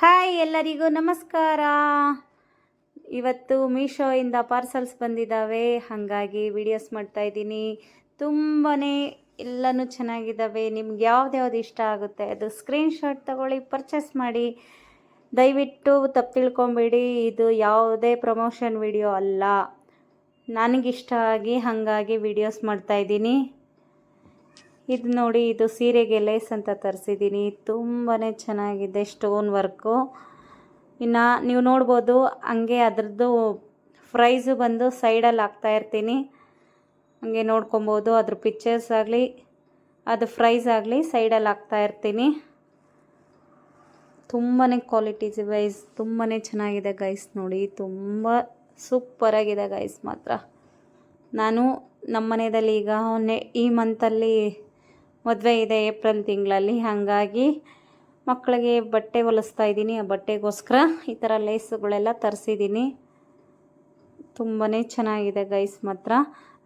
Hi ಎಲ್ಲರಿಗೂ ನಮಸ್ಕಾರ. ಇವತ್ತು ಮೀಶೋಯಿಂದ ಪಾರ್ಸಲ್ಸ್ ಬಂದಿದ್ದಾವೆ. ಹಾಗಾಗಿ ವಿಡಿಯೋಸ್ ಮಾಡ್ತಾ ಇದ್ದೀನಿ. ತುಂಬಾ ಎಲ್ಲನೂ ಚೆನ್ನಾಗಿದ್ದಾವೆ. ನಿಮ್ಗೆ ಯಾವ್ದು ಇಷ್ಟ ಆಗುತ್ತೆ ಅದು ಸ್ಕ್ರೀನ್ಶಾಟ್ ತಗೊಳ್ಳಿ ಪರ್ಚೇಸ್ ಮಾಡಿ. ದಯವಿಟ್ಟು ತಪ್ಪು ತಿಳ್ಕೊಬೇಡಿ. ಇದು ಯಾವುದೇ ಪ್ರಮೋಷನ್ ವಿಡಿಯೋ ಅಲ್ಲ. ನನಗಿಷ್ಟ ಆಗಿ ಹಾಗಾಗಿ ವಿಡಿಯೋಸ್ ಮಾಡ್ತಾ ಇದ್ದೀನಿ. ಇದು ನೋಡಿ, ಇದು ಸೀರೆಗೆ ಲೇಸ್ ಅಂತ ತರಿಸಿದ್ದೀನಿ ತುಂಬಾ ಚೆನ್ನಾಗಿದೆ ಸ್ಟೋನ್ ವರ್ಕು. ಇನ್ನು ನೀವು ನೋಡ್ಬೋದು, ಹಂಗೆ ಅದರದ್ದು ಪ್ರೈಸು ಬಂದು ಸೈಡಲ್ಲಿ ಹಾಕ್ತಾ ಇರ್ತೀನಿ. ಹಂಗೆ ನೋಡ್ಕೊಬೋದು, ಅದ್ರ ಪಿಕ್ಚರ್ಸ್ ಆಗಲಿ, ಅದು ಪ್ರೈಸ್ ಆಗಲಿ ಸೈಡಲ್ಲಿ ಹಾಕ್ತಾ ಇರ್ತೀನಿ. ತುಂಬಾ ಕ್ವಾಲಿಟೀಸ್ ವೈಸ್ ತುಂಬಾ ಚೆನ್ನಾಗಿದೆ ಗೈಸ್ ನೋಡಿ. ತುಂಬ ಸೂಪರಾಗಿದೆ ಗೈಸ್ ಮಾತ್ರ. ನಾನು ನಮ್ಮ ಮನೆಯಲ್ಲಿ ಈಗ, ಈ ಮಂತಲ್ಲಿ ಮದುವೆ ಇದೆ ಏಪ್ರಿಲ್ ತಿಂಗಳಲ್ಲಿ. ಹಾಗಾಗಿ ಮಕ್ಕಳಿಗೆ ಬಟ್ಟೆ ಹೊಲಿಸ್ತಾ ಇದ್ದೀನಿ. ಆ ಬಟ್ಟೆಗೋಸ್ಕರ ಈ ಥರ ಲೇಸುಗಳೆಲ್ಲ ತರಿಸಿದ್ದೀನಿ. ತುಂಬಾ ಚೆನ್ನಾಗಿದೆ ಗೈಸ್ ಮಾತ್ರ.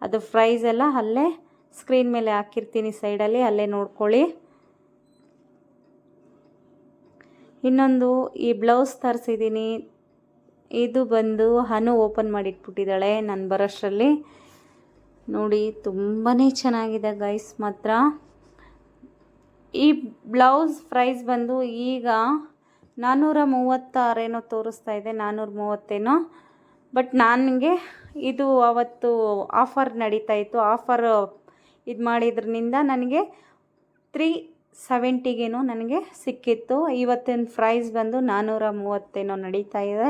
ಅದು ಪ್ರೈಸ್ ಎಲ್ಲ ಅಲ್ಲೇ ಸ್ಕ್ರೀನ್ ಮೇಲೆ ಹಾಕಿರ್ತೀನಿ ಸೈಡಲ್ಲಿ, ಅಲ್ಲೇ ನೋಡ್ಕೊಳ್ಳಿ. ಇನ್ನೊಂದು ಈ ಬ್ಲೌಸ್ ತರಿಸಿದ್ದೀನಿ. ಇದು ಬಂದು ಹನು ಓಪನ್ ಮಾಡಿಟ್ಬಿಟ್ಟಿದ್ದಾಳೆ ನಾನು ಬರೋಷ್ಟರಲ್ಲಿ. ನೋಡಿ ತುಂಬಾ ಚೆನ್ನಾಗಿದೆ ಗೈಸ್ ಮಾತ್ರ. ಈ ಬ್ಲೌಸ್ ಪ್ರೈಸ್ ಬಂದು ಈಗ ನಾನ್ನೂರ ಮೂವತ್ತಾರೇನೋ ತೋರಿಸ್ತಾ ಇದೆ ನಾನ್ನೂರ ಮೂವತ್ತೇನೋ ಬಟ್ ನನಗೆ ಇದು ಅವತ್ತು ಆಫರ್ ನಡೀತಾ ಇತ್ತು. ಆಫರ್ ಇದು ಮಾಡಿದ್ರಿಂದ ನನಗೆ ತ್ರೀ ಸೆವೆಂಟಿಗೇನೋ ನನಗೆ ಸಿಕ್ಕಿತ್ತು. ಇವತ್ತಿನ ಪ್ರೈಸ್ ಬಂದು ನಾನ್ನೂರ ಮೂವತ್ತೇನೋ ನಡೀತಾ ಇದೆ.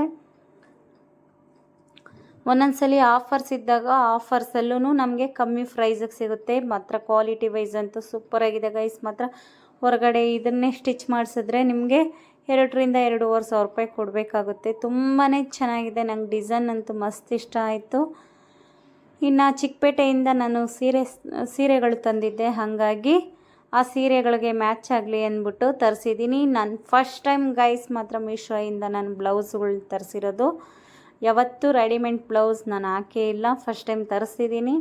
ಒಂದೊಂದ್ಸಲಿ ಆಫರ್ಸ್ ಇದ್ದಾಗ ಆಫರ್ಸಲ್ಲೂ ನಮಗೆ ಕಮ್ಮಿ ಪ್ರೈಸಿಗೆ ಸಿಗುತ್ತೆ. ಮಾತ್ರ ಕ್ವಾಲಿಟಿ ವೈಸ್ ಅಂತೂ ಸೂಪರಾಗಿದೆ ಗೈಸ್ ಮಾತ್ರ ಹೊರಗಡೆ ಇದನ್ನೇ ಸ್ಟಿಚ್ ಮಾಡಿಸಿದ್ರೆ ನಿಮಗೆ ಎರಡರಿಂದ ಎರಡೂವರೆ ಸಾವಿರ ರೂಪಾಯಿ ಕೊಡಬೇಕಾಗುತ್ತೆ. ತುಂಬಾ ಚೆನ್ನಾಗಿದೆ. ನಂಗೆ ಡಿಸೈನ್ ಅಂತೂ ಮಸ್ತ್ ಇಷ್ಟ ಆಯಿತು. ಇನ್ನು ಚಿಕ್ಕಪೇಟೆಯಿಂದ ನಾನು ಸೀರೆ, ಸೀರೆಗಳು ತಂದಿದ್ದೆ. ಹಾಗಾಗಿ ಆ ಸೀರೆಗಳಿಗೆ ಮ್ಯಾಚ್ ಆಗಲಿ ಅಂದ್ಬಿಟ್ಟು ತರಿಸಿದ್ದೀನಿ ನಾನು ಫಸ್ಟ್ ಟೈಮ್ ಗೈಸ್ ಮಾತ್ರ ಮೀಶೋಯಿಂದ ನಾನು ಬ್ಲೌಸ್ಗಳು ತರಿಸಿರೋದು. ಯಾವತ್ತೂ ರೆಡಿಮೇಡ್ ಬ್ಲೌಸ್ ನಾನು ಹಾಕೇ ಇಲ್ಲ. ಫಸ್ಟ್ ಟೈಮ್ ತರಿಸಿದ್ದೀನಿ.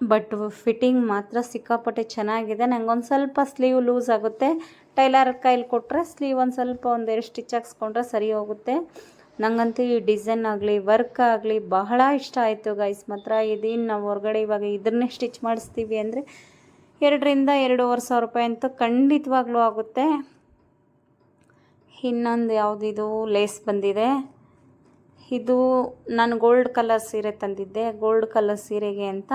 ಬಟ್ ಫಿಟ್ಟಿಂಗ್ ಮಾತ್ರ ಸಿಕ್ಕಾಪಟ್ಟೆ ಚೆನ್ನಾಗಿದೆ. ನಂಗೆ ಒಂದು ಸ್ವಲ್ಪ ಸ್ಲೀವ್ ಲೂಸ್ ಆಗುತ್ತೆ. ಟೈಲರ್ ಕೈಲಿ ಕೊಟ್ಟರೆ ಸ್ಲೀವ್ ಒಂದು ಸ್ವಲ್ಪ ಒಂದೆರಡು ಸ್ಟಿಚ್ ಹಾಕ್ಸ್ಕೊಂಡ್ರೆ ಸರಿ ಹೋಗುತ್ತೆ. ನಂಗಂತೂ ಈ ಡಿಸೈನ್ ಆಗಲಿ ವರ್ಕ್ ಆಗಲಿ ಬಹಳ ಇಷ್ಟ ಆಯಿತು ಗೈಸ್ ಮಾತ್ರ ಇದೇನು ನಾವು ಹೊರಗಡೆ ಇವಾಗ ಇದನ್ನೇ ಸ್ಟಿಚ್ ಮಾಡಿಸ್ತೀವಿ ಅಂದರೆ ಎರಡರಿಂದ ಎರಡೂವರೆ ಸಾವಿರ ರೂಪಾಯಿ ಅಂತೂ ಖಂಡಿತವಾಗ್ಲೂ ಆಗುತ್ತೆ. ಇನ್ನೊಂದು ಯಾವುದಿದು ಲೇಸ್ ಬಂದಿದೆ. ಇದು ನಾನು ಗೋಲ್ಡ್ ಕಲರ್ ಸೀರೆ ತಂದಿದ್ದೆ. ಗೋಲ್ಡ್ ಕಲರ್ ಸೀರೆಗೆ ಅಂತ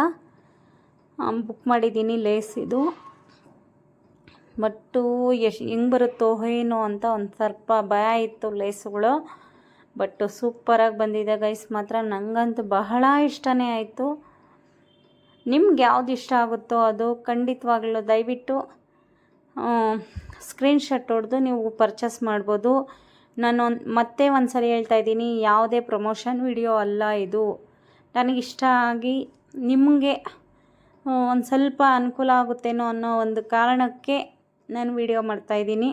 ಬುಕ್ ಮಾಡಿದ್ದೀನಿ ಲೇಸ್ ಇದು. ಬಟ್ಟು ಎಷ್ಟು ಹೆಂಗೆ ಬರುತ್ತೋ ಏನೋ ಅಂತ ಒಂದು ಸ್ವಲ್ಪ ಭಯ ಇತ್ತು ಲೇಸುಗಳು ಬಟ್ ಸೂಪರಾಗಿ ಬಂದಿದೆ ಗೈಸ್ ಮಾತ್ರ ನನಗಂತೂ ಬಹಳ ಇಷ್ಟನೇ ಆಯಿತು. ನಿಮ್ಗೆ ಯಾವ್ದು ಇಷ್ಟ ಆಗುತ್ತೋ ಅದು ಖಂಡಿತವಾಗ್ಲೂ ದಯವಿಟ್ಟು ಸ್ಕ್ರೀನ್ಶಾಟ್ ಹೊಡೆದು ನೀವು ಪರ್ಚೇಸ್ ಮಾಡ್ಬೋದು. ನಾನು ಮತ್ತೆ ಒಂದು ಸರಿ ಹೇಳ್ತಾ ಇದ್ದೀನಿ, ಯಾವುದೇ ಪ್ರಮೋಷನ್ ವಿಡಿಯೋ ಅಲ್ಲ ಇದು. ನನಗಿಷ್ಟ ಆಗಿ ನಿಮಗೆ ಒಂದು ಸ್ವಲ್ಪ ಅನುಕೂಲ ಆಗುತ್ತೇನೋ ಅನ್ನೋ ಒಂದು ಕಾರಣಕ್ಕೆ ನಾನು ವಿಡಿಯೋ ಮಾಡ್ತಾಯಿದ್ದೀನಿ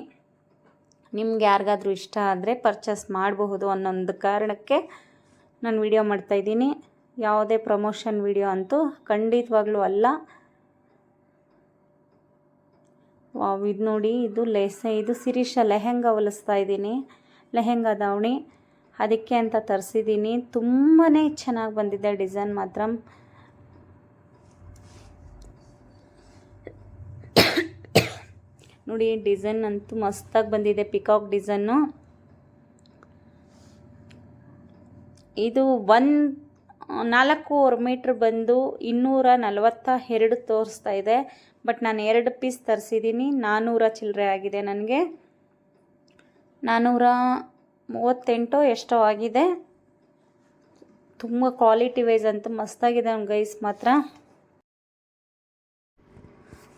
ನಿಮ್ಗೆ ಯಾರಿಗಾದರೂ ಇಷ್ಟ ಆದರೆ ಪರ್ಚೇಸ್ ಮಾಡಬಹುದು ಅನ್ನೋ ಒಂದು ಕಾರಣಕ್ಕೆ ನಾನು ವಿಡಿಯೋ ಮಾಡ್ತಾಯಿದ್ದೀನಿ ಯಾವುದೇ ಪ್ರಮೋಷನ್ ವಿಡಿಯೋ ಅಂತೂ ಖಂಡಿತವಾಗ್ಲೂ ಅಲ್ಲ. ಇದು ನೋಡಿ, ಇದು ಲೇಸ, ಇದು ಸಿರೀಶ ಲೆಹೆಂಗಾ ಹೊಲಿಸ್ತಾ ಇದ್ದೀನಿ. ಲೆಹೆಂಗಾ ದಾವಣಿ. ಅದಕ್ಕೆ ಅಂತ ತರಿಸಿದ್ದೀನಿ ತುಂಬಾ ಚೆನ್ನಾಗಿ ಬಂದಿದೆ ಡಿಸೈನ್ ಮಾತ್ರ. ನೋಡಿ, ಡಿಸೈನ್ ಅಂತೂ ಮಸ್ತಾಗಿ ಬಂದಿದೆ. Peacock design. ಇದು ಒಂದು, ನಾಲ್ಕೂವರೆ ಮೀಟ್ರ್ ಬಂದು ಇನ್ನೂರ ನಲವತ್ತ ಎರಡು ತೋರಿಸ್ತಾ ಇದೆ. ಬಟ್ ನಾನು ಎರಡು ಪೀಸ್ ತರಿಸಿದ್ದೀನಿ ನಾನ್ನೂರ ಚಿಲ್ಲರೆ ಆಗಿದೆ ನನಗೆ. ನಾನ್ನೂರ ಮೂವತ್ತೆಂಟೋ ಎಷ್ಟೋ ಆಗಿದೆ. ತುಂಬ ಕ್ವಾಲಿಟಿ ವೈಸ್ ಅಂತೂ ಮಸ್ತಾಗಿದೆ ನಮ್ಮ ಗೈಸ್ ಮಾತ್ರ.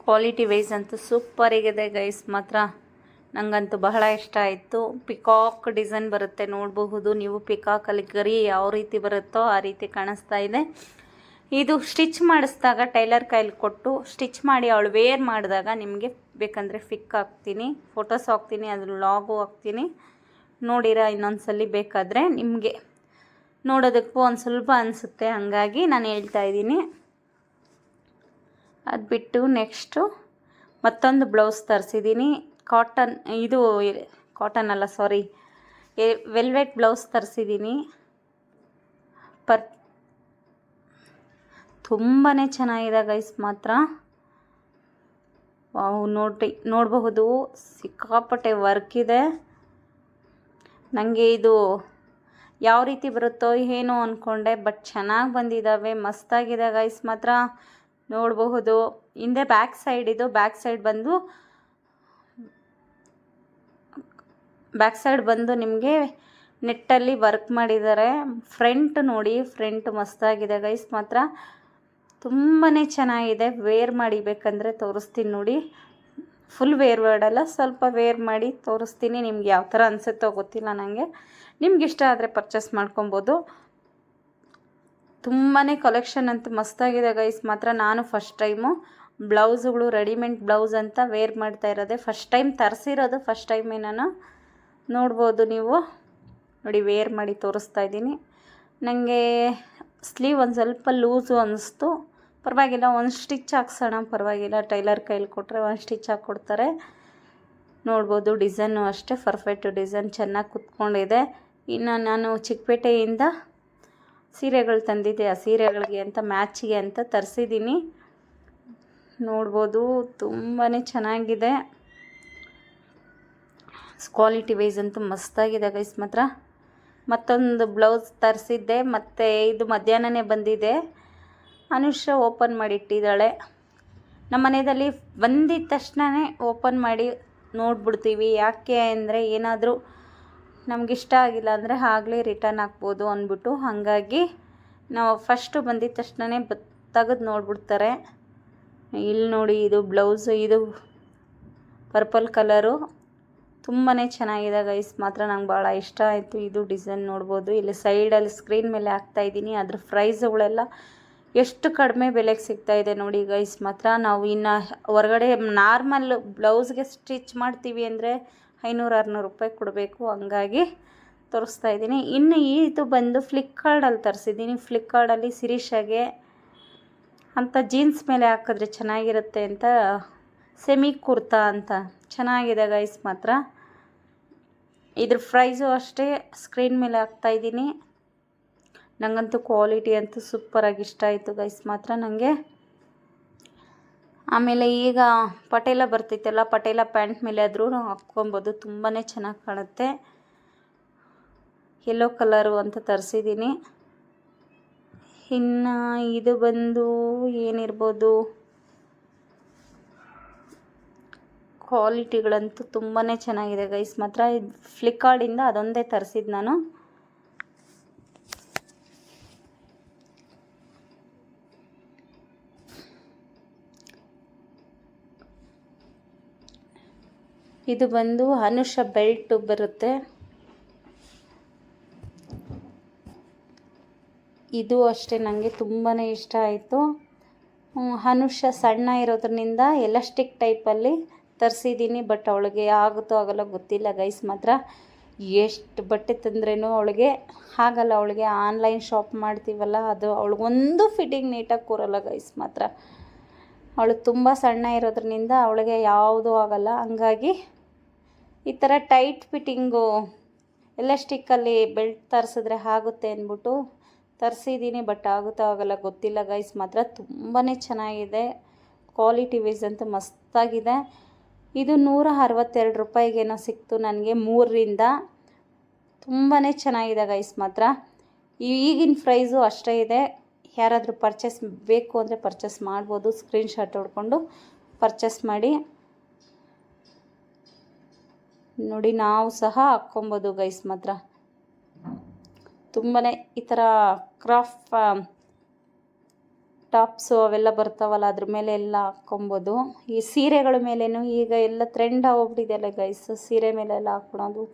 ಕ್ವಾಲಿಟಿ ವೈಸ್ ಅಂತೂ ಸೂಪರಿಗಿದೆ ಗೈಸ್ ಮಾತ್ರ. ನನಗಂತೂ ಬಹಳ ಇಷ್ಟ ಆಯಿತು. ಪಿಕಾಕ್ ಡಿಸೈನ್ ಬರುತ್ತೆ ನೋಡಬಹುದು. ನೀವು ಪಿಕಾಕಲ್ಲಿ ಗರಿ ಯಾವ ರೀತಿ ಬರುತ್ತೋ ಆ ರೀತಿ ಕಾಣಿಸ್ತಾ ಇದೆ. ಇದು ಸ್ಟಿಚ್ ಮಾಡಿಸಿದಾಗ ಟೈಲರ್ ಕೈಲಿ ಕೊಟ್ಟು ಸ್ಟಿಚ್ ಮಾಡಿ ಅವಳು ವೇರ್ ಮಾಡಿದಾಗ ನಿಮಗೆ ಬೇಕಂದರೆ ಫಿಕ್ ಹಾಕ್ತೀನಿ, ಫೋಟೋಸ್ ಹಾಕ್ತೀನಿ ಅದ್ರ ಲಾಗು ಹಾಕ್ತೀನಿ. ನೋಡಿರ ಇನ್ನೊಂದು ಬೇಕಾದರೆ ನಿಮಗೆ ನೋಡೋದಕ್ಕೂ ಒಂದು ಸ್ವಲ್ಪ ಅನಿಸುತ್ತೆ, ಹಾಗಾಗಿ ನಾನು ಹೇಳ್ತಾ ಇದ್ದೀನಿ. ಅದು ಬಿಟ್ಟು ನೆಕ್ಸ್ಟು ಮತ್ತೊಂದು ಬ್ಲೌಸ್ ತರಿಸಿದ್ದೀನಿ. ಕಾಟನ್, ಇದು ಕಾಟನ್ ಅಲ್ಲ, ಸಾರಿ ವೆಲ್ವೆಟ್ ಬ್ಲೌಸ್ ತರಿಸಿದ್ದೀನಿ. ಪರ್ ತುಂಬಾ ಚೆನ್ನಾಗಿದೆ ಗೈಸ್ ಮಾತ್ರ. ನೋಡಿ ನೋಡಬಹುದು, ಸಿಕ್ಕಾಪಟ್ಟೆ ವರ್ಕ್ ಇದೆ. ನನಗೆ ಇದು ಯಾವ ರೀತಿ ಬರುತ್ತೋ ಏನೋ ಅಂದ್ಕೊಂಡೆ ಬಟ್ ಚೆನ್ನಾಗಿ ಬಂದಿದ್ದಾವೆ ಮಸ್ತಾಗಿದೆ ಗೈಸ್ ಮಾತ್ರ. ನೋಡಬಹುದು, ಹಿಂದೆ ಬ್ಯಾಕ್ ಸೈಡ್ ಇದು ಬ್ಯಾಕ್ ಸೈಡ್ ಬಂದು ಬ್ಯಾಕ್ ಸೈಡ್ ಬಂದು ನಿಮಗೆ ನೆಟ್ಟಲ್ಲಿ ವರ್ಕ್ ಮಾಡಿದ್ದಾರೆ. ಫ್ರಂಟ್ ನೋಡಿ ಫ್ರಂಟ್ ಮಸ್ತಾಗಿದೆ ಗೈಸ್ ಮಾತ್ರ. ತುಂಬಾ ಚೆನ್ನಾಗಿದೆ. ವೇರ್ ಮಾಡಿಬೇಕಂದ್ರೆ ತೋರಿಸ್ತೀನಿ ನೋಡಿ. ಫುಲ್ ವೇರ್ ಮಾಡಲ್ಲ ಸ್ವಲ್ಪ ವೇರ್ ಮಾಡಿ ತೋರಿಸ್ತೀನಿ ನಿಮ್ಗೆ ಯಾವ ಥರ ಅನಿಸುತ್ತೋ ಗೊತ್ತಿಲ್ಲ ನನಗೆ ನಿಮ್ಗೆ ಇಷ್ಟ ಆದರೆ ಪರ್ಚೇಸ್ ಮಾಡ್ಕೊಬೋದು. ತುಂಬಾ ಕಲೆಕ್ಷನ್ ಅಂತೂ ಮಸ್ತಾಗಿದೆ ಗೈಸ್ ಮಾತ್ರ ನಾನು ಫಸ್ಟ್ ಟೈಮು ಬ್ಲೌಸ್ಗಳು ರೆಡಿಮೇಡ್ ಬ್ಲೌಸ್ ಅಂತ ವೇರ್ ಮಾಡ್ತಾ ಇರೋದೆ. ಫಸ್ಟ್ ಟೈಮ್ ತರಿಸಿರೋದು ಫಸ್ಟ್ ಟೈಮ್ ನಾನು ನೋಡ್ಬೋದು ನೀವು. ನೋಡಿ, ವೇರ್ ಮಾಡಿ ತೋರಿಸ್ತಾ ಇದ್ದೀನಿ. ನನಗೆ ಸ್ಲೀವ್ ಒಂದು ಸ್ವಲ್ಪ ಲೂಸು ಅನ್ನಿಸ್ತು ಪರವಾಗಿಲ್ಲ, ಒಂದು ಸ್ಟಿಚ್ ಹಾಕ್ಸೋಣ, ಪರವಾಗಿಲ್ಲ. ಟೈಲರ್ ಕೈಲಿ ಕೊಟ್ಟರೆ ಒಂದು ಸ್ಟಿಚ್ ಹಾಕ್ಕೊಡ್ತಾರೆ ನೋಡ್ಬೋದು, ಡಿಸೈನು ಅಷ್ಟೇ, ಪರ್ಫೆಕ್ಟ್ ಡಿಸೈನ್, ಚೆನ್ನಾಗಿ ಕುತ್ಕೊಂಡಿದೆ. ಇನ್ನು ನಾನು ಚಿಕ್ಕಪೇಟೆಯಿಂದ ಸೀರೆಗಳು ತಂದಿದ್ದೆ. ಆ ಸೀರೆಗಳಿಗೆ ಅಂತ, ಮ್ಯಾಚಿಗೆ ಅಂತ ತರಿಸಿದ್ದೀನಿ. ನೋಡ್ಬೋದು ತುಂಬಾ ಚೆನ್ನಾಗಿದೆ. ಕ್ವಾಲಿಟಿ ವೈಸ್ ಅಂತೂ ಮಸ್ತಾಗಿದೆ, ಗೈಸ್ ಮಾತ್ರ. ಮತ್ತೊಂದು ಬ್ಲೌಸ್ ತರಿಸಿದ್ದೆ. ಮತ್ತು ಇದು ಮಧ್ಯಾಹ್ನನೇ ಬಂದಿದೆ. ಅನುಷ ಓಪನ್ ಮಾಡಿ ಇಟ್ಟಿದ್ದಾಳೆ ನಮ್ಮ ಮನೆಯಲ್ಲಿ ಬಂದಿದ ತಕ್ಷಣವೇ ಓಪನ್ ಮಾಡಿ ನೋಡ್ಬಿಡ್ತೀವಿ. ಯಾಕೆ ಅಂದರೆ ಏನಾದರೂ ನಮಗಿಷ್ಟ ಆಗಿಲ್ಲ ಅಂದರೆ ಆಗಲೇ ರಿಟರ್ನ್ ಹಾಕ್ಬೋದು ಅಂದ್ಬಿಟ್ಟು. ಹಾಗಾಗಿ ನಾವು ಫಸ್ಟು ಬಂದಿದ ತಕ್ಷಣವೇ ಬ ತೆಗೆದು ನೋಡ್ಬಿಡ್ತಾರೆ. ಇಲ್ಲಿ ನೋಡಿ, ಇದು ಬ್ಲೌಸು ಇದು ಪರ್ಪಲ್ ಕಲರು ತುಂಬಾ ಚೆನ್ನಾಗಿದೆ ಗೈಸ್ ಮಾತ್ರ ನಂಗೆ ಭಾಳ ಇಷ್ಟ ಆಯಿತು. ಇದು ಡಿಸೈನ್ ನೋಡ್ಬೋದು. ಇಲ್ಲಿ ಸೈಡಲ್ಲಿ ಸ್ಕ್ರೀನ್ ಮೇಲೆ ಹಾಕ್ತಾ ಇದ್ದೀನಿ. ಅದ್ರ ಪ್ರೈಸ್ಗಳೆಲ್ಲ ಎಷ್ಟು ಕಡಿಮೆ ಬೆಲೆಗೆ ಸಿಗ್ತಾ ಇದೆ ನೋಡಿ ಗೈಸ್ ಮಾತ್ರ ನಾವು ಇನ್ನು ಹೊರಗಡೆ ನಾರ್ಮಲ್ ಬ್ಲೌಸ್ಗೆ ಸ್ಟಿಚ್ ಮಾಡ್ತೀವಿ ಅಂದರೆ ಐನೂರು, ಆರುನೂರು ರೂಪಾಯಿ ಕೊಡಬೇಕು. ಹಂಗಾಗಿ ತೋರಿಸ್ತಾ ಇದ್ದೀನಿ. ಇನ್ನು ಇದು ಬಂದು ಫ್ಲಿಪ್ಕಾರ್ಟಲ್ಲಿ ತರಿಸಿದ್ದೀನಿ. ಫ್ಲಿಪ್ಕಾರ್ಟಲ್ಲಿ ಸಿರೀಶಾಗೆ ಅಂತ ಜೀನ್ಸ್ ಮೇಲೆ ಹಾಕಿದ್ರೆ ಚೆನ್ನಾಗಿರುತ್ತೆ ಅಂತ ಸೆಮಿ ಕುರ್ತಾ ಅಂತ. ಚೆನ್ನಾಗಿದೆ ಗೈಸ್ ಮಾತ್ರ. ಇದ್ರ ಪ್ರೈಸು ಅಷ್ಟೇ ಸ್ಕ್ರೀನ್ ಮೇಲೆ ಹಾಕ್ತಾ ಇದ್ದೀನಿ. ನನಗಂತೂ ಕ್ವಾಲಿಟಿ ಅಂತೂ ಸೂಪರಾಗಿ ಇಷ್ಟ ಆಯಿತು ಗೈಸ್ ಮಾತ್ರ ನನಗೆ ಆಮೇಲೆ ಈಗ ಪಟೇಲ ಬರ್ತೈತಲ್ಲ ಪಟೇಲ ಪ್ಯಾಂಟ್ ಮೇಲೆ ಆದರೂ ನಾವು ಹಾಕ್ಕೊಬೋದು. ತುಂಬಾ ಚೆನ್ನಾಗಿ ಕಾಣುತ್ತೆ. ಯೆಲ್ಲೋ ಕಲರು ಅಂತ ತರಿಸಿದ್ದೀನಿ ಇನ್ನು ಇದು ಬಂದು ಏನಿರ್ಬೋದು? ಕ್ವಾಲಿಟಿಗಳಂತೂ ತುಂಬಾ ಚೆನ್ನಾಗಿದೆ ಗೈಸ್ ಮಾತ್ರ ಇದು ಫ್ಲಿಪ್ಕಾರ್ಟಿಂದ ಅದೊಂದೇ ತರಿಸಿದ್ದು ನಾನು. ಇದು ಬಂದು ಅನುಷ ಬೆಲ್ಟ್ ಬರುತ್ತೆ. ಇದು ಅಷ್ಟೇ ನನಗೆ ತುಂಬಾ ಇಷ್ಟ ಆಯಿತು. ಅನುಷ ಸಣ್ಣ ಇರೋದ್ರಿಂದ ಎಲಾಸ್ಟಿಕ್ ಟೈಪಲ್ಲಿ ತರಿಸಿದ್ದೀನಿ ಬಟ್ ಅವಳಿಗೆ ಆಗುತ್ತೋ ಆಗಲ್ಲ ಗೊತ್ತಿಲ್ಲ ಗೈಸ್ ಮಾತ್ರ. ಎಷ್ಟು ಬಟ್ಟೆ ತಂದ್ರೇನು ಅವಳಿಗೆ ಆಗಲ್ಲ ಅವಳಿಗೆ ಆನ್ಲೈನ್ ಶಾಪ್ ಮಾಡ್ತೀವಲ್ಲ, ಅದು ಅವಳಿಗೊಂದು ಫಿಟ್ಟಿಂಗ್ ನೀಟಾಗಿ ಕೂರಲ್ಲ ಗೈಸ್ ಮಾತ್ರ. ಅವಳು ತುಂಬ ಸಣ್ಣ ಇರೋದ್ರಿಂದ ಅವಳಿಗೆ ಯಾವುದೂ ಆಗಲ್ಲ. ಹಂಗಾಗಿ ಈ ಥರ ಟೈಟ್ ಫಿಟ್ಟಿಂಗು ಎಲಾಸ್ಟಿಕ್ಕಲ್ಲಿ ಬೆಲ್ಟ್ ತರಿಸಿದ್ರೆ ಆಗುತ್ತೆ ಅಂದ್ಬಿಟ್ಟು ತರಿಸಿದ್ದೀನಿ, ಬಟ್ ಆಗುತ್ತೋ ಆಗಲ್ಲ ಗೊತ್ತಿಲ್ಲ ಗೈಸ್. ಮಾತ್ರ ತುಂಬಾ ಚೆನ್ನಾಗಿದೆ. ಕ್ವಾಲಿಟಿ ವೈಸ್ ಅಂತೂ ಮಸ್ತಾಗಿದೆ. ಇದು ನೂರ ಅರವತ್ತೆರಡು ರೂಪಾಯಿಗೇನೋ ಸಿಕ್ತು ನನಗೆ ಮೂರರಿಂದ. ತುಂಬಾ ಚೆನ್ನಾಗಿದೆ ಗೈಸ್ ಮಾತ್ರ. ಈಗಿನ ಪ್ರೈಸು ಅಷ್ಟೇ ಇದೆ. ಯಾರಾದರೂ ಪರ್ಚೇಸ್ ಬೇಕು ಅಂದರೆ ಪರ್ಚೇಸ್ ಮಾಡ್ಬೋದು. ಸ್ಕ್ರೀನ್ಶಾಟ್ ಹೊಡ್ಕೊಂಡು ಪರ್ಚೇಸ್ ಮಾಡಿ. ನೋಡಿ ನಾವು ಸಹ ಹಾಕ್ಕೊಬೋದು ಗೈಸ್ ಮಾತ್ರ. ತುಂಬಾ ಈ ಥರ ಕ್ರಾಫ್ಟ್ ಟಾಪ್ಸು ಅವೆಲ್ಲ ಬರ್ತಾವಲ್ಲ ಅದ್ರ ಮೇಲೆ ಎಲ್ಲ ಹಾಕ್ಕೊಬೋದು. ಈ ಸೀರೆಗಳ ಮೇಲೇನು ಈಗ ಎಲ್ಲ ಟ್ರೆಂಡ್ ಆಗೋಗ್ಬಿಟ್ಟಿದೆಯಲ್ಲ ಗೈಸ್ ಸೀರೆ ಮೇಲೆ ಎಲ್ಲ ಹಾಕ್ಕೊಳೋದು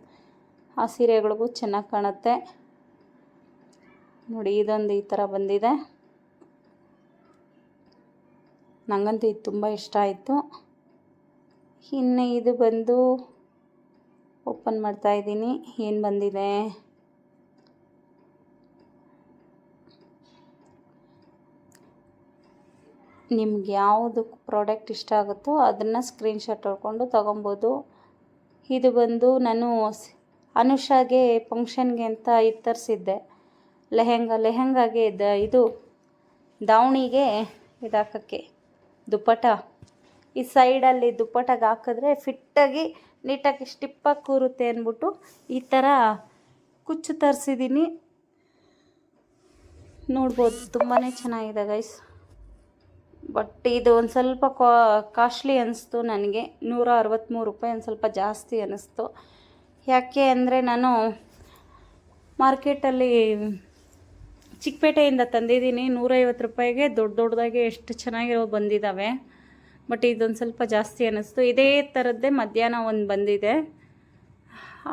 ಆ ಸೀರೆಗಳಿಗೂ ಚೆನ್ನಾಗಿ ಕಾಣುತ್ತೆ. ನೋಡಿ ಇದೊಂದು ಈ ಥರ ಬಂದಿದೆ. ನನಗಂತೂ ಇದು ತುಂಬ ಇಷ್ಟ ಆಯಿತು. ಇನ್ನು ಇದು ಬಂದು ಓಪನ್ ಮಾಡ್ತಾ ಇದ್ದೀನಿ. ಏನು ಬಂದಿದೆ? ನಿಮ್ಗೆ ಯಾವುದು ಪ್ರಾಡಕ್ಟ್ ಇಷ್ಟ ಆಗುತ್ತೋ ಅದನ್ನು ಸ್ಕ್ರೀನ್ಶಾಟ್ ಹೊಡ್ಕೊಂಡು ತೊಗೊಬೋದು. ಇದು ಬಂದು ನಾನು ಅನುಷಾಗೆ ಫಂಕ್ಷನ್ಗೆ ಅಂತ ಇದು ತರಿಸಿದ್ದೆ. ಲೆಹೆಂಗ, ಲೆಹೆಂಗಾಗೆ ಇದ್ದ ಇದು ದಾವಣಿಗೆ ಇದಾಕೋಕ್ಕೆ ದುಪ್ಪಟ ಈ ಸೈಡಲ್ಲಿ ದುಪ್ಪಟಾಗಿ ಹಾಕಿದ್ರೆ ಫಿಟ್ಟಾಗಿ ನೀಟಾಗಿ ಸ್ಟಿಪ್ಪಾಗಿ ಕೂರುತ್ತೆ ಅಂದ್ಬಿಟ್ಟು ಈ ಥರ ಕುಚ್ಚು ತರಿಸಿದ್ದೀನಿ. ನೋಡ್ಬೋದು ತುಂಬಾ ಚೆನ್ನಾಗಿದೆ ಗೈಸ್ ಬಟ್ ಇದು ಒಂದು ಸ್ವಲ್ಪ ಕಾಸ್ಟ್ಲಿ ಅನ್ನಿಸ್ತು ನನಗೆ. ನೂರ ಅರವತ್ತ್ಮೂರು ರೂಪಾಯಿ ಒಂದು ಸ್ವಲ್ಪ ಜಾಸ್ತಿ ಅನ್ನಿಸ್ತು ಯಾಕೆ ಅಂದರೆ ನಾನು ಮಾರ್ಕೆಟಲ್ಲಿ ಚಿಕ್ಕಪೇಟೆಯಿಂದ ತಂದಿದ್ದೀನಿ. ನೂರೈವತ್ತು ರೂಪಾಯಿಗೆ ದೊಡ್ಡ ದೊಡ್ಡದಾಗಿ ಎಷ್ಟು ಚೆನ್ನಾಗಿರೋ ಬಂದಿದ್ದಾವೆ ಬಟ್ ಇದೊಂದು ಸ್ವಲ್ಪ ಜಾಸ್ತಿ ಅನ್ನಿಸ್ತು ಇದೇ ಥರದ್ದೇ ಮಧ್ಯಾಹ್ನ ಒಂದು ಬಂದಿದೆ.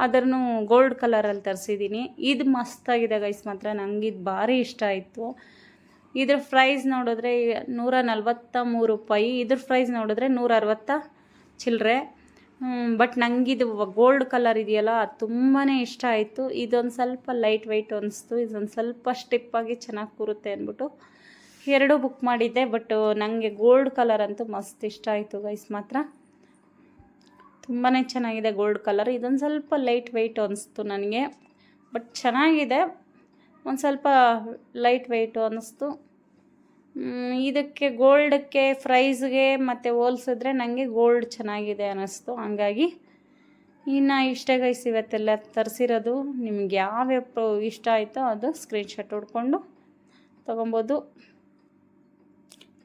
ಅದನ್ನು ಗೋಲ್ಡ್ ಕಲರಲ್ಲಿ ತರಿಸಿದ್ದೀನಿ ಇದು ಮಸ್ತಾಗಿದೆ ಗೈಸ್ ಮಾತ್ರ ನನಗೆ ಇದು ಭಾರಿ ಇಷ್ಟ ಆಯಿತು. ಇದ್ರ ಪ್ರೈಸ್ ನೋಡಿದ್ರೆ ನೂರ ನಲ್ವತ್ತ ಮೂರು ರೂಪಾಯಿ. ಇದ್ರ ಪ್ರೈಸ್ ನೋಡಿದ್ರೆ ನೂರ ಅರವತ್ತ ಚಿಲ್ಲರೆ ಬಟ್ ನನಗಿದು ಗೋಲ್ಡ್ ಕಲರ್ ಇದೆಯಲ್ಲ, ಅದು ತುಂಬಾ ಇಷ್ಟ ಆಯಿತು. ಇದೊಂದು ಸ್ವಲ್ಪ ಲೈಟ್ ವೆಯ್ಟ್ ಅನಿಸ್ತು. ಇದೊಂದು ಸ್ವಲ್ಪ ಸ್ಟಿಪ್ಪಾಗಿ ಚೆನ್ನಾಗಿ ಕೂರುತ್ತೆ ಅಂದ್ಬಿಟ್ಟು. ಎರಡೂ ಬುಕ್ ಮಾಡಿದ್ದೆ ಬಟ್ ನನಗೆ ಗೋಲ್ಡ್ ಕಲರ್ ಅಂತೂ ಮಸ್ತ್ ಇಷ್ಟ ಆಯಿತು ಗೈಸ್ ಮಾತ್ರ. ತುಂಬಾ ಚೆನ್ನಾಗಿದೆ ಗೋಲ್ಡ್ ಕಲರ್ ಇದೊಂದು ಸ್ವಲ್ಪ ಲೈಟ್ ವೆಯ್ಟ್ ಅನಿಸ್ತು ನನಗೆ ಬಟ್ ಚೆನ್ನಾಗಿದೆ. ಒಂದು ಸ್ವಲ್ಪ ಲೈಟ್ ವೆಯ್ಟು ಅನ್ನಿಸ್ತು ಇದಕ್ಕೆ ಗೋಲ್ಡಕ್ಕೆ ಪ್ರೈಸ್ಗೆ ಮತ್ತು ಹೋಲ್ಸಿದ್ರೆ ನನಗೆ ಗೋಲ್ಡ್ ಚೆನ್ನಾಗಿದೆ ಅನ್ನಿಸ್ತು ಹಂಗಾಗಿ ಇನ್ನು ಇಷ್ಟೇ ಗೈಸ್ ಇವತ್ತೆಲ್ಲ ತರಿಸಿರೋದು. ನಿಮ್ಗೆ ಯಾವ್ಯಾವ ಇಷ್ಟ ಆಯಿತೋ ಅದು ಸ್ಕ್ರೀನ್ಶಾಟ್ ಹೊಡ್ಕೊಂಡು ತೊಗೊಬೋದು.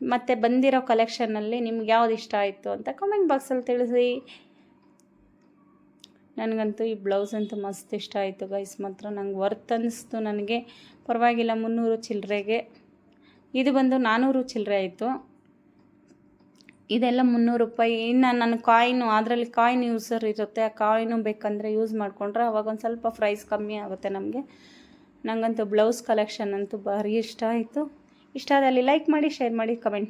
ಮತ್ತು ಬಂದಿರೋ ಕಲೆಕ್ಷನಲ್ಲಿ ನಿಮ್ಗೆ ಯಾವ್ದು ಇಷ್ಟ ಆಯಿತು ಅಂತ ಕಮೆಂಟ್ ಬಾಕ್ಸಲ್ಲಿ ತಿಳಿಸಿ. ನನಗಂತೂ ಈ ಬ್ಲೌಸ್ ಅಂತೂ ಮಸ್ತ್ ಇಷ್ಟ ಆಯಿತು ಗೈಸ್ ಮಾತ್ರ ನಂಗೆ ವರ್ತ್ ಅನ್ನಿಸ್ತು ನನಗೆ. ಪರವಾಗಿಲ್ಲ ಮುನ್ನೂರು ಚಿಲ್ಲರೆಗೆ ಇದು ಬಂದು ನಾನ್ನೂರು ಚಿಲ್ಲರೆ ಆಯಿತು. ಇದೆಲ್ಲ ಮುನ್ನೂರು ರೂಪಾಯಿ. ಇನ್ನು ನನ್ನ ಕಾಯಿನು ಅದರಲ್ಲಿ ಕಾಯಿನ್ ಯೂಸರ್ ಇರುತ್ತೆ. ಆ ಕಾಯಿನು ಬೇಕಂದರೆ ಯೂಸ್ ಮಾಡಿಕೊಂಡ್ರೆ ಅವಾಗ ಒಂದು ಸ್ವಲ್ಪ ಪ್ರೈಸ್ ಕಮ್ಮಿ ಆಗುತ್ತೆ ನಮಗೆ. ನನಗಂತೂ ಬ್ಲೌಸ್ ಕಲೆಕ್ಷನ್ ಅಂತೂ ಭಾರಿ ಇಷ್ಟ ಆಯಿತು. ಇಷ್ಟ ಆದಲ್ಲಿ ಲೈಕ್ ಮಾಡಿ ಶೇರ್ ಮಾಡಿ ಕಮೆಂಟ್